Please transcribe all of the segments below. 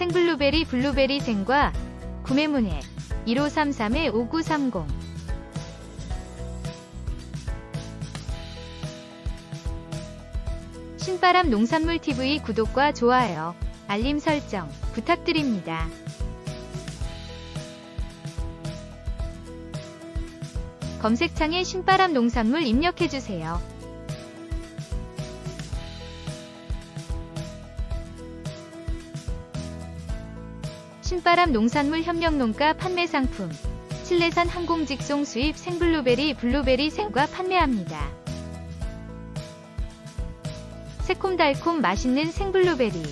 생블루베리 블루베리 생과 구매 문의 1533-5930 신바람 농산물 TV 구독과 좋아요, 알림 설정 부탁드립니다. 검색창에 신바람 농산물 입력해주세요. 신바람 농산물 협력농가 판매 상품 칠레산 항공 직송 수입 생블루베리 블루베리 생과 판매합니다. 새콤달콤 맛있는 생블루베리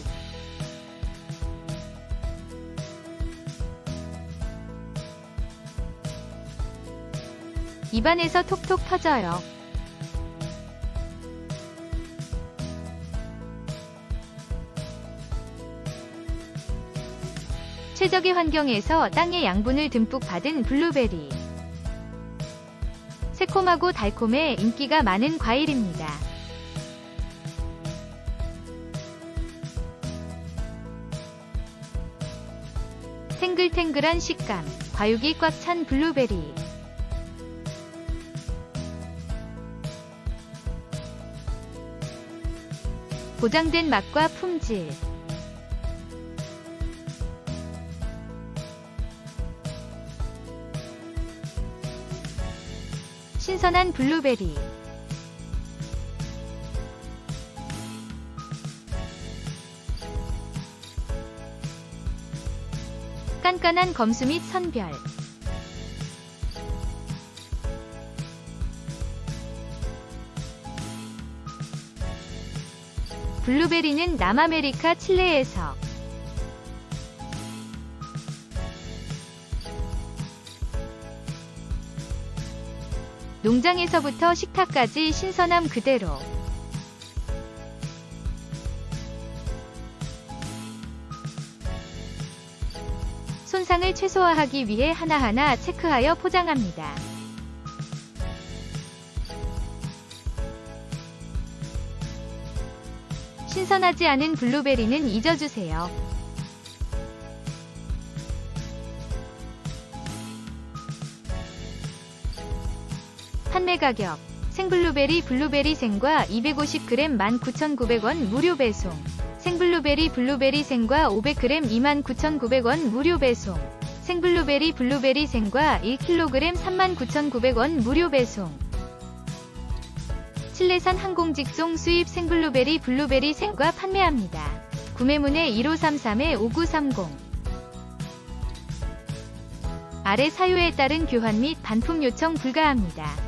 입안에서 톡톡 터져요. 최적의 환경에서 땅의 양분을 듬뿍 받은 블루베리. 새콤하고 달콤해 인기가 많은 과일입니다. 탱글탱글한 식감, 과육이 꽉 찬 블루베리. 보장된 맛과 품질. 신선한 블루베리. 깐깐한 검수 및 선별. 블루베리는 남아메리카 칠레에서 농장에서부터 식탁까지 신선함 그대로 손상을 최소화하기 위해 하나하나 체크하여 포장합니다. 신선하지 않은 블루베리는 잊어주세요. 판매 가격. 생블루베리 블루베리 생과 250g 19,900원 무료 배송. 생블루베리 블루베리 생과 500g 29,900원 무료 배송. 생블루베리 블루베리 생과 1kg 39,900원 무료 배송. 칠레산 항공 직송 수입 생블루베리 블루베리 생과 판매합니다. 구매문의 1533-5930 아래 사유에 따른 교환 및 반품 요청 불가합니다.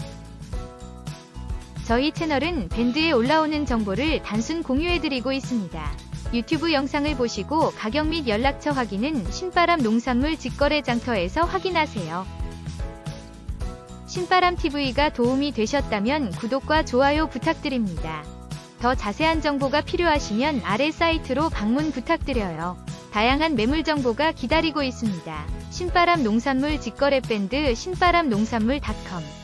저희 채널은 밴드에 올라오는 정보를 단순 공유해드리고 있습니다. 유튜브 영상을 보시고 가격 및 연락처 확인은 신바람 농산물 직거래 장터에서 확인하세요. 신바람 TV가 도움이 되셨다면 구독과 좋아요 부탁드립니다. 더 자세한 정보가 필요하시면 아래 사이트로 방문 부탁드려요. 다양한 매물 정보가 기다리고 있습니다. 신바람 농산물 직거래 밴드 신바람 농산물닷컴